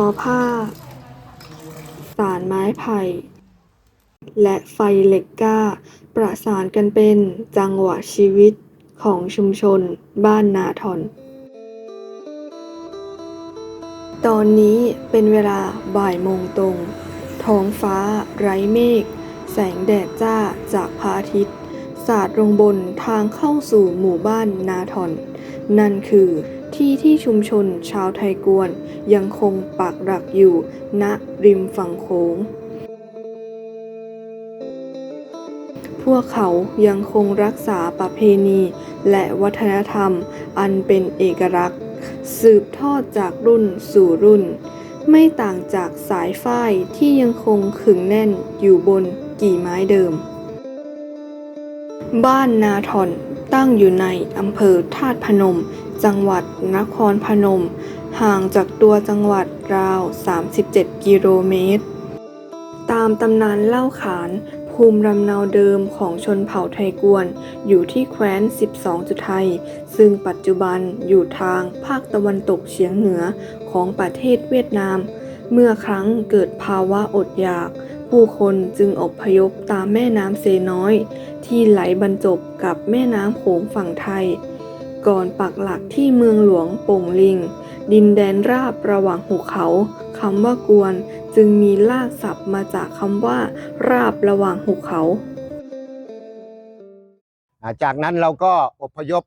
ทอผ้า สารไม้ไผ่ และไฟเหล็กกล้า ประสานกันเป็นจังหวะชีวิตของชุมชนบ้านนาทอน ตอนนี้เป็นเวลาบ่ายโมงตรง ท้องฟ้าไร้เมฆ แสงแดดจ้าจากพระอาทิตย์ สาดลงบนทางเข้าสู่หมู่บ้านนาทอน นั่นคือ ที่ที่ชุมชนชาวไทยกวน ยังคงปักหลักอยู่ณริมฝั่งโขง พวกเขายังคงรักษาประเพณี และวัฒนธรรมอันเป็นเอกลักษณ์ สืบทอดจากรุ่นสู่รุ่น ไม่ต่างจากสายฝ้ายที่ยังคงขึงแน่นอยู่บนกี่ไม้เดิม บ้านนาทอนตั้งอยู่ในอำเภอธาตุพนม จังหวัดนครพนม ห่างจากตัวจังหวัดราว 37 กิโลเมตร ตามตำนานเล่าขาน ภูมิลำเนาเดิมของชนเผ่าไทยกวน อยู่ที่แคว้น 12 จุไทย ซึ่งปัจจุบันอยู่ทางภาคตะวันตกเฉียงเหนือของประเทศเวียดนาม เมื่อครั้งเกิดภาวะอดอยากผู้คนจึงอพยพตามแม่น้ำเซน้อย ที่ไหลบรรจบกับแม่น้ำโขงฝั่งไทย ก่อนปักหลักที่เมืองหลวงโป่งลิง ดินแดนราบระหว่างหุบเขาคำว่ากวนจึงมีลากศัพท์มาจากคำว่า ราบระหว่างหุบเขา จากนั้นเราก็อพยพ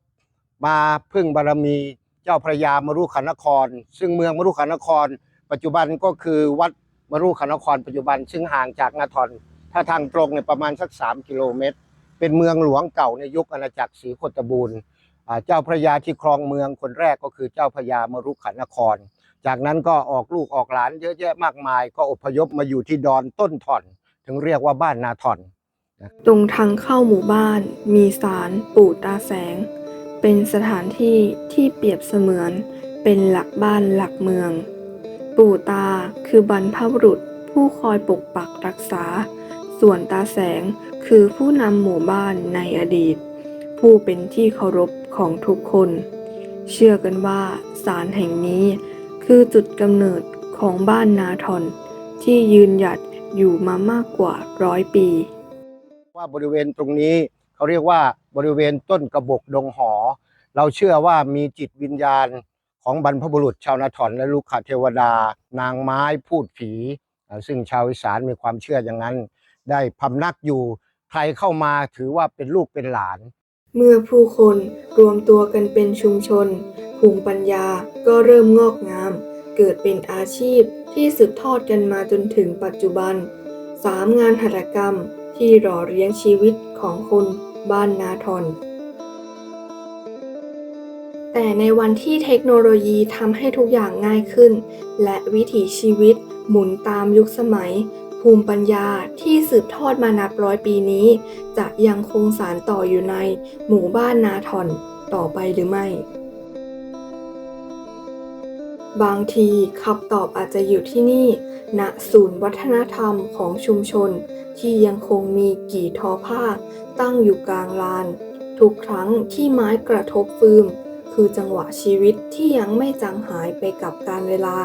มาพึ่งบารมีเจ้าพระยามรุขันนคร ซึ่งเมืองมรุขันนคร ปัจจุบันก็คือวัดมรุขันนคร ปัจจุบันซึ่งห่างจากนาทรถ้าทางตรงเนี่ยประมาณสัก 3 กิโลเมตร เป็นเมืองหลวงเก่าในยุคอาณาจักรศรีโคตบูรณ์ เจ้าพระยาที่ครองเมืองคนแรกก็คือเจ้าพระยามรุขันนคร จากนั้นก็ออกลูกออกหลานเยอะแยะมากมาย ก็อพยพมาอยู่ที่ดอนต้นถ่อน ถึงเรียกว่าบ้านนาทอนตรงทางเข้าหมู่บ้าน มีศาลปู่ตาแสง เป็นสถานที่ที่เปรียบเสมือนเป็นหลักบ้านหลักเมือง ปู่ตาคือบรรพบุรุษผู้คอยปกปักรักษา ส่วนตาแสงคือผู้นำหมู่บ้านในอดีต ผู้เป็นที่เคารพ ของทุกคน เชื่อกันว่าศาลแห่งนี้คือจุดกำเนิดของบ้านนาทอนที่ยืนหยัดอยู่มามากกว่าร้อยปี ว่าบริเวณตรงนี้เขาเรียกว่าบริเวณต้นกระบกดงหอ เราเชื่อว่ามีจิตวิญญาณของบรรพบุรุษชาวนาถอนและลูกขาเทวดา นางไม้พูดผี ซึ่งชาวอีสานมีความเชื่ออย่างนั้น ได้พำนักอยู่ใครเข้ามาถือว่าเป็นลูกเป็นหลาน เมื่อผู้คนรวมตัวกันเป็นชุมชน ภูมิปัญญาก็เริ่มงอกงาม เกิดเป็นอาชีพที่สืบทอดกันมาจนถึงปัจจุบันสามงานหัตถกรรมที่หล่อเลี้ยงชีวิตของคนบ้านนาทอน แต่ในวันที่เทคโนโลยีทำให้ทุกอย่างง่ายขึ้น และวิถีชีวิตหมุนตามยุคสมัย ภูมิปัญญาที่สืบทอดมานับร้อยปีนี้ จะยังคงสานต่ออยู่ในหมู่บ้านนาทอนต่อไปหรือไม่ บางทีคำตอบอาจจะอยู่ที่นี่ณศูนย์วัฒนธรรมของชุมชน ที่ยังคงมีกี่ทอผ้า ตั้งอยู่กลางลาน ทุกครั้งที่ไม้กระทบฟืม คือจังหวะชีวิตที่ยังไม่จางหายไปกับการเวลา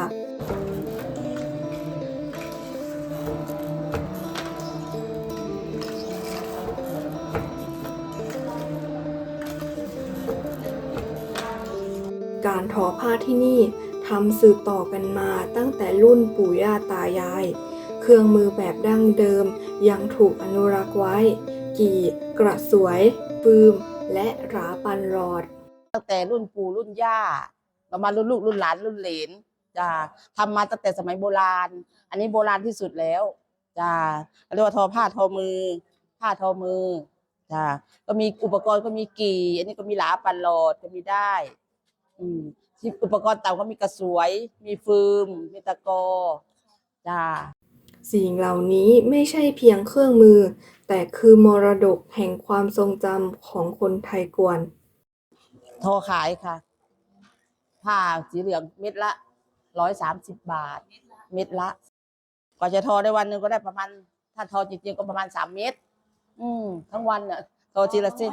การทอผ้าที่นี่ทำสืบต่อกันมาตั้งแต่รุ่นปู่ย่าตายาย เครื่องมือแบบดั้งเดิมยังถูกอนุรักษ์ไว้ กี่ กระสวย ฟืม และราปันรอด ตั้งแต่รุ่นปู่รุ่นย่าประมารุ่นลูกรุ่นหลานรุ่นเหลนจ้าทำมาตั้งแต่สมัยโบราณ อันนี้โบราณที่สุดแล้วจ้าเรียกว่าทอผ้าทอมือ ผ้าทอมือจ้าก็มีอุปกรณ์ก็มีกี่ อันนี้ก็มีหลาปันหลอดก็มีได้ อืมที่อุปกรณ์เต่าก็มีกระสวย มีฟืม มีตะกอจ้าสิ่งเหล่านี้ไม่ใช่เพียงเครื่องมือ แต่คือมรดกแห่งความทรงจำของคนไทยกวนทอขายค่ะ ผ้าสีเหลืองเม็ดละร้อยสามสิบบาท เม็ดละกว่าจะทอได้วันหนึ่งก็ได้ประมาณ ถ้าทอจริงๆก็ประมาณสามเม็ดอืม ทั้งวันเนี่ยทอทีละเส้น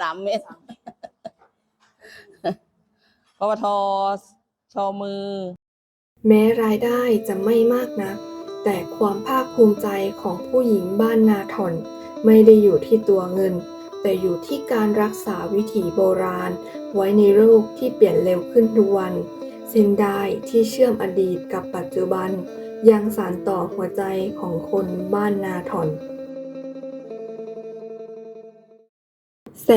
สามเม็ด เพราะว่าทอทอมือ แม้รายได้จะไม่มากนัก แต่ความภาคภูมิใจของผู้หญิงบ้านนาถอนไม่ได้อยู่ที่ตัวเงิน แต่อยู่ที่การรักษาวิถีโบราณ ไว้ในโลกที่เปลี่ยนเร็วขึ้นทุกวัน เส้นได้ที่เชื่อมอดีตกับปัจจุบัน ยังสานต่อหัวใจของคนบ้านนาถอน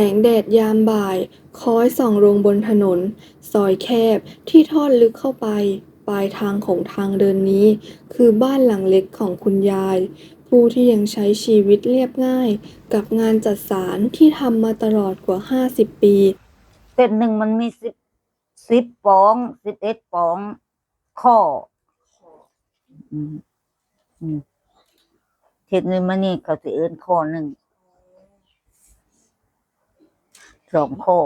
งแดดยามบ่ายคอยส่องลงบนถนน ซอยแคบที่ทอดลึกเข้าไป ปลายทางของทางเดินนี้ คือบ้านหลังเล็กของคุณยาย ผู้ที่ยังใช้ชีวิตเรียบง่าย กับงานจัดสารที่ทำมาตลอดกว่า 50 ปี เส้นหนึ่งมันมีสิบสิบปองสิบเอ็ดปอง ข้ออืมอืมเท็ดนี้มันนี่เขาสิเอิ้นข้อหนึ่ง สองข้อ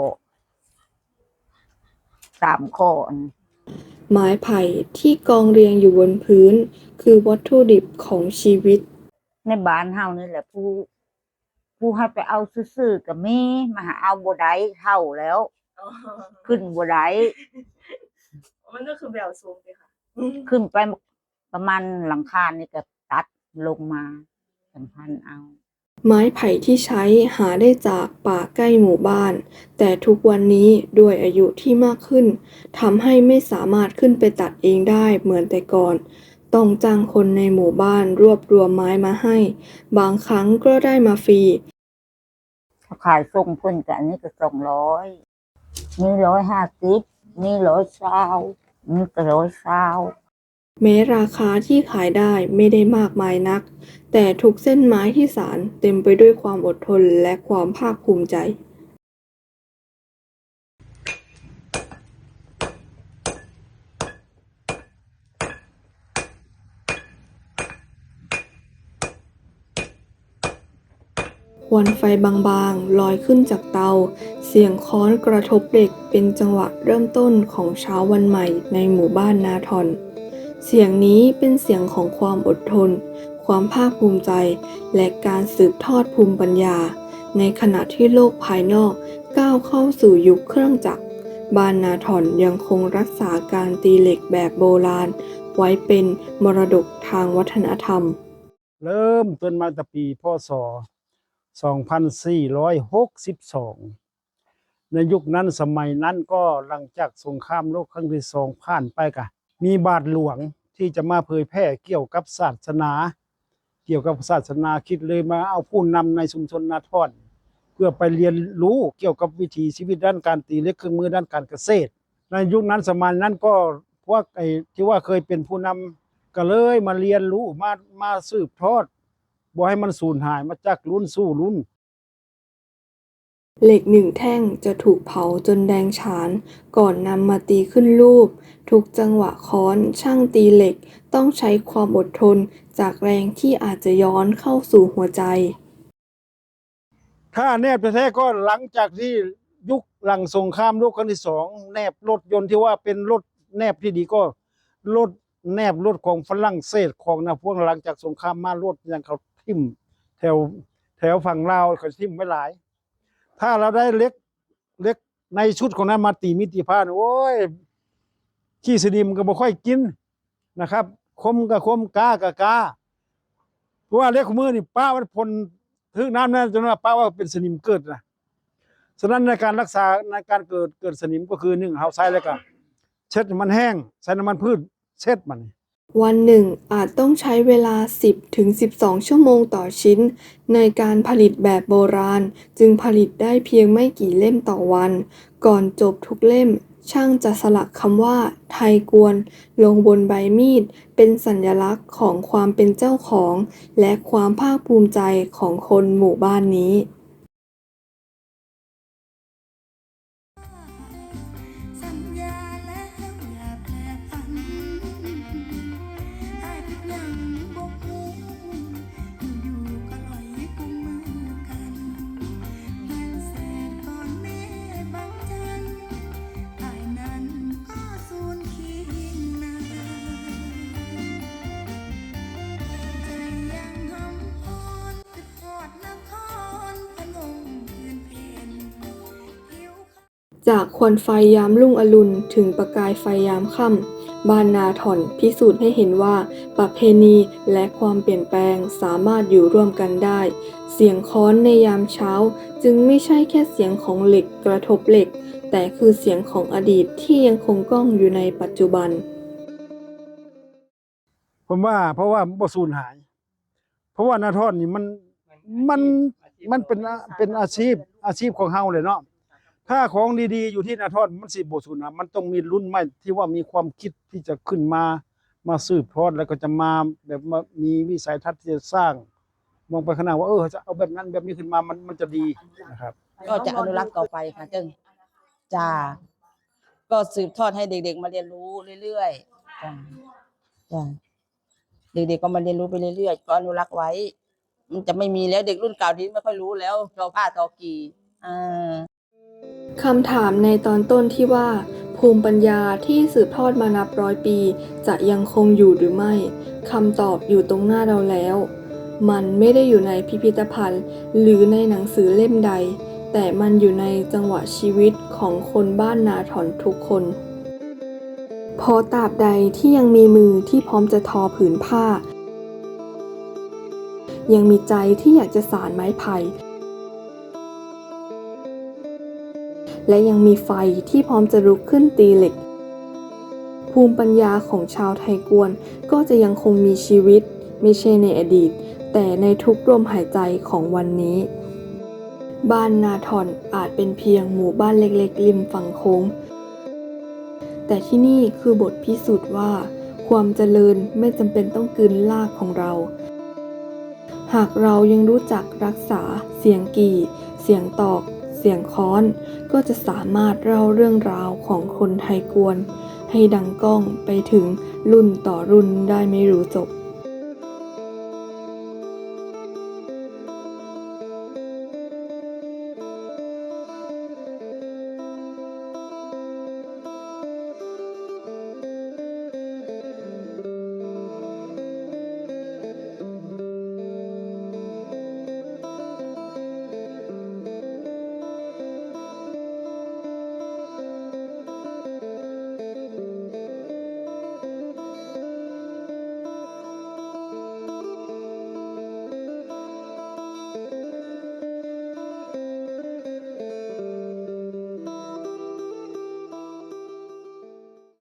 สามข้ออันไม้ไผ่ที่กองเรียงอยู่บนพื้น คือวัตถุดิบของชีวิต ในบ้านเฮานี่แหละผู้ ผู้ให้ไปเอาซื่อๆก็มีมาหาเอาบ่ได้เท่าแล้ว ขึ้นบ่ได้มันก็คือแบบสูงเลยค่ะ ขึ้นไปประมาณหลังคานี่ก็ตัดลงมาสันพันเอา ไม้ไผ่ที่ใช้หาได้จากป่าใกล้หมู่บ้าน แต่ทุกวันนี้ด้วยอายุที่มากขึ้นทำให้ไม่สามารถขึ้นไปตัดเองได้เหมือนแต่ก่อน ต้องจ้างคนในหมู่บ้านรวบรวมไม้มาให้ บางครั้งก็ได้มาฟรีถ้าขายส่งเพิ่นกันนี้ก็สองร้อยมีร้อยห้าสิบมีร้อยเศร้ามีก็ร้อยเศร้า แม้ราคาที่ขายได้ไม่ได้มากมายนัก แต่ทุกเส้นไม้ที่สารเต็มไปด้วยความอดทนและความภาคภูมิใจควันไฟบางๆ ลอยขึ้นจากเตา เสียงค้อนกระทบเหล็กเป็นจังหวะเริ่มต้นของเช้าวันใหม่ในหมู่บ้านนาทอน เสียงนี้เป็นเสียงของความอดทน ความภาคภูมิใจ และการสืบทอดภูมิปัญญา ในขณะที่โลกภายนอกก้าวเข้าสู่ยุคเครื่องจักรบ้านนาถอนยังคงรักษาการตีเหล็กแบบโบราณ ไว้เป็นมรดกทางวัฒนธรรม เริ่มต้นมาตั้งปีพศ 2462ในยุคนั้นสมัยนั้นก็หลังจากสงครามโลกครั้งที่สองผ่านไปกะมีบาทหลวง ที่จะมาเผยแพร่เกี่ยวกับศาสนา เกี่ยวกับศาสนาคิดเลยมาเอาผู้นำในชุมชนนาทอนเพื่อไปเรียนรู้เกี่ยวกับวิถีชีวิตด้านการตีเล็กเครื่องมือด้านการเกษตร ในยุคนั้นสมัยนั้นก็พวกไอ้ที่ว่าเคยเป็นผู้นำก็เลยมาเรียนรู้มามาสืบทอดบ่ให้มันสูญหายมาจากรุ่นสู่รุ่น เหล็กหนึ่งแท่งจะถูกเผาจนแดงฉาน ก่อนนำมาตีขึ้นรูป ทุกจังหวะค้อนช่างตีเหล็กต้องใช้ความอดทนจากแรงที่อาจจะย้อนเข้าสู่หัวใจ ถ้าแนบแท้ๆก็หลังจากที่ยุคหลังสงครามโลกครั้งที่สองแนบรถยนต์ที่ว่าเป็นรถแนบที่ดีก็รถแนบรถของฝรั่งเศสของนะพวกหลังจากสงครามมารถยังเขาทิ่มแถวแถวฝั่งลาวเขาทิ่มไว้หลาย ถ้าเราได้เล็กเล็กในชุดของนั้นมาตีมิติพานโอ้ยขี้สนิมก็บ่ค่อยกินนะครับ คมกับคมกากับกาเพราะว่าเล็กขมือนี่ป้ามันพลทึกน้ำนั่นจนว่าป้าว่าเป็นสนิมเกิดนะฉะนั้นในการรักษาในการเกิดเกิดสนิมก็คือหนึ่งเฮาใช้แล้วก็เช็ดมันแห้งใส่น้ำมันพืชเช็ดมัน วันหนึ่งอาจต้องใช้เวลา 10ถึง12 ชั่วโมงต่อชิ้น ในการผลิตแบบโบราณ จึงผลิตได้เพียงไม่กี่เล่มต่อวัน ก่อนจบทุกเล่ม ช่างจะสลักคำว่า ไทยกวน ลงบนใบมีด เป็นสัญลักษณ์ของความเป็นเจ้าของ และความภาคภูมิใจของคนหมู่บ้านนี้ จากควันไฟยามรุ่งอรุณ ถึงประกายไฟยามค่ำบานนาถอนพิสูจน์ให้เห็นว่า ประเพณีและความเปลี่ยนแปลงสามารถอยู่ร่วมกันได้ เสียงค้อนในยามเช้า จึงไม่ใช่แค่เสียงของเหล็กกระทบเหล็ก แต่คือเสียงของอดีตที่ยังคงก้องอยู่ในปัจจุบัน ผมว่าเพราะว่าบ่สูญหาย เพราะว่านาทอนนี่มันมันมันเป็นเป็นอาชีพอาชีพของเฮาเลยเนาะ ถ้าของดีๆอยู่ที่นาทอนมันสิบสูญหายมันต้องมีรุ่นใหม่ที่ว่ามีความคิดที่จะขึ้นมามาสืบทอดแล้วก็จะมาแบบมามีวิสัยทัศน์ที่จะสร้าง มองไปข้างหน้าว่าเออจะเอาแบบนั้นแบบนี้ขึ้นมามันมันจะดีนะครับ ก็จะอนุรักษ์ต่อไปค่ะจึงจ้าก็สืบทอดให้เด็ก ๆ มาเรียนรู้เรื่อยๆจ้าจ้าเด็กๆก็มาเรียนรู้ไปเรื่อยๆก็อนุรักษ์ไว้ มันจะไม่มีแล้วเด็กรุ่นเก่าที่ไม่ค่อยรู้แล้วเราผ้าทอกีอ่า คำถามในตอนต้นที่ว่า ภูมิปัญญาที่สืบทอดมานับร้อยปี จะยังคงอยู่หรือไม่คำตอบอยู่ตรงหน้าเราแล้ว มันไม่ได้อยู่ในพิพิธภัณฑ์ หรือในหนังสือเล่มใด แต่มันอยู่ในจังหวะชีวิตของคนบ้านนาถอนทุกคน พอตราบใดที่ยังมีมือที่พร้อมจะทอผืนผ้า ยังมีใจที่อยากจะสารไม้ไผ่ และยังมีไฟที่พร้อมจะลุกขึ้นตีเหล็ก ภูมิปัญญาของชาวไทยกวน ก็จะยังคงมีชีวิต ไม่ใช่ในอดีต แต่ในทุกลมหายใจของวันนี้ บ้านนาทอนอาจเป็นเพียงหมู่บ้านเล็กๆ ริมฝั่งโค้ง แต่ที่นี่คือบทพิสูจน์ว่า ความเจริญไม่จำเป็นต้องกืนลากของเราหากเรายังรู้จักรักษาเสียงกี่ เสียงตอก เสียงค้อน ก็จะสามารถเล่าเรื่องราวของคนไทยกวน ให้ดังก้องไปถึงรุ่นต่อรุ่นได้ไม่รู้จบ